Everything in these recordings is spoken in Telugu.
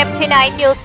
Nine news.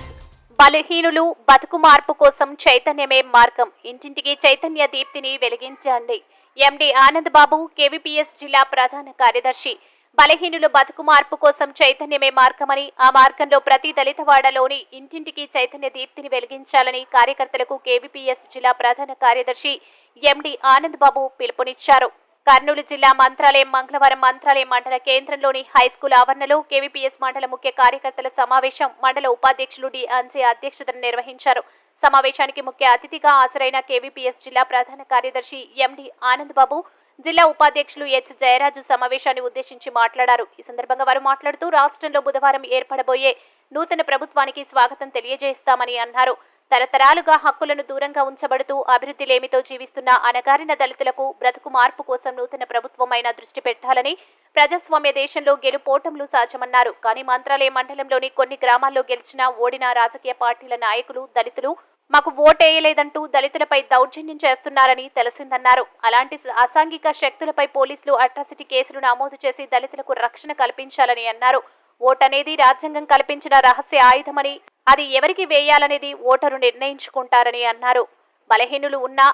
బలహీనులు బతుకు మార్పు కోసం చైతన్యమే మార్గం. ఇంటింటికి చైతన్య దీప్తిని వెలిగించండి. ఎండి ఆనంద్ బాబు కేవీపీఎస్ జిల్లా ప్రధాన కార్యదర్శి. బలహీనులు బతుకు మార్పు కోసం చైతన్యమే మార్గమని ఆ మార్గంలో ప్రతి దళితవాడలోని ఇంటింటికి చైతన్య దీప్తిని వెలిగించాలని కార్యకర్తలకు కేవీపీఎస్ జిల్లా ప్రధాన కార్యదర్శి ఎండి ఆనంద్ బాబు పిలుపునిచ్చారు. కర్నూలు జిల్లా మంత్రాలయం మంగళవారం మంత్రాలయం మండల కేంద్రంలోని హైస్కూల్ ఆవరణలో కేవీపీఎస్ మండల ముఖ్య కార్యకర్తల సమావేశం మండల ఉపాధ్యక్షులు డి అంజే అధ్యక్షతన నిర్వహించారు. సమావేశానికి ముఖ్య అతిథిగా హాజరైన కేవీపీఎస్ జిల్లా ప్రధాన కార్యదర్శి ఎండి ఆనంద్ బాబు జిల్లా ఉపాధ్యక్షులు హెచ్ జయరాజు సమావేశాన్ని ఉద్దేశించి మాట్లాడారు. ఈ సందర్భంగా వారు మాట్లాడుతూ రాష్ట్రంలో బుధవారం ఏర్పడబోయే నూతన ప్రభుత్వానికి స్వాగతం తెలియజేస్తామని అన్నారు. తరతరాలుగా హక్కులను దూరంగా ఉంచబడుతూ అభివృద్ధి లేమితో జీవిస్తున్న అణగారిన దళితులకు బ్రతుకు మార్పు కోసం నూతన ప్రభుత్వమైన దృష్టి పెట్టాలని ప్రజాస్వామ్య దేశంలో గెలుపోటంలు సాధ్యమన్నారు. కానీ మంత్రాలయ మండలంలోని కొన్ని గ్రామాల్లో గెలిచిన ఓడిన రాజకీయ పార్టీల నాయకులు దళితులు మాకు ఓటేయలేదంటూ దళితులపై దౌర్జన్యం చేస్తున్నారని తెలిసిందన్నారు. అలాంటి అసాంఘిక శక్తులపై పోలీసులు అట్రాసిటీ కేసులు నమోదు చేసి దళితులకు రక్షణ కల్పించాలని అన్నారు. ఓటనేది రాజ్యాంగం కల్పించిన రహస్య ఆయుధమని అది ఎవరికి వేయాలనేది ఓటరు నిర్ణయించుకుంటారని అన్నారు. బలహీనులు ఉన్నా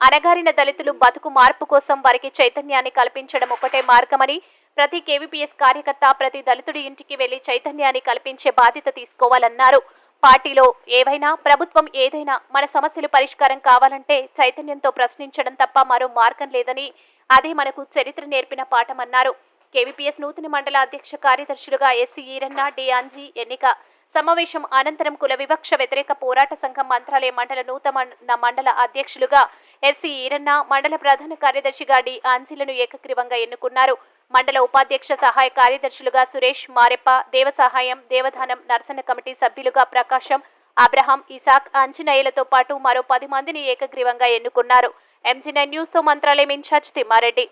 అనగారిన దళితులు బతుకు మార్పు కోసం వారికి చైతన్యాన్ని కల్పించడం ఒకటే మార్గమని ప్రతి కేవీపీఎస్ కార్యకర్త ప్రతి దళితుడి ఇంటికి వెళ్ళి చైతన్యాన్ని కల్పించే బాధ్యత తీసుకోవాలన్నారు. పార్టీలో ఏవైనా ప్రభుత్వం ఏదైనా మన సమస్యలు పరిష్కారం కావాలంటే చైతన్యంతో ప్రశ్నించడం తప్ప మరో మార్గం లేదని అదే మనకు చరిత్ర నేర్పిన పాఠమన్నారు. కేవీపీఎస్ నూతన మండల అధ్యక్ష కార్యదర్శులుగా ఎస్సీ ఈరన్న డి అంజీ ఎన్నిక సమావేశం అనంతరం కుల వివక్ష వ్యతిరేక పోరాట సంఘం మంత్రాలయ మండల నూతన మండల అధ్యక్షులుగా ఎస్సీ ఈరన్న మండల ప్రధాన కార్యదర్శిగా డి ఆంజీలను ఏకగ్రీవంగా ఎన్నుకున్నారు. మండల ఉపాధ్యక్ష సహాయ కార్యదర్శులుగా సురేష్ మారెప్ప దేవసహాయం దేవధానం నర్సన కమిటీ సభ్యులుగా ప్రకాశం అబ్రహాం ఇసాక్ ఆంజనేయులతో పాటు మరో పది మందిని ఏకగ్రీవంగా ఎన్నుకున్నారు. ఎంజీనై న్యూస్తో న్యూస్తో మంత్రాలయం ఇన్ఛార్జ్ తిమ్మారెడ్డి.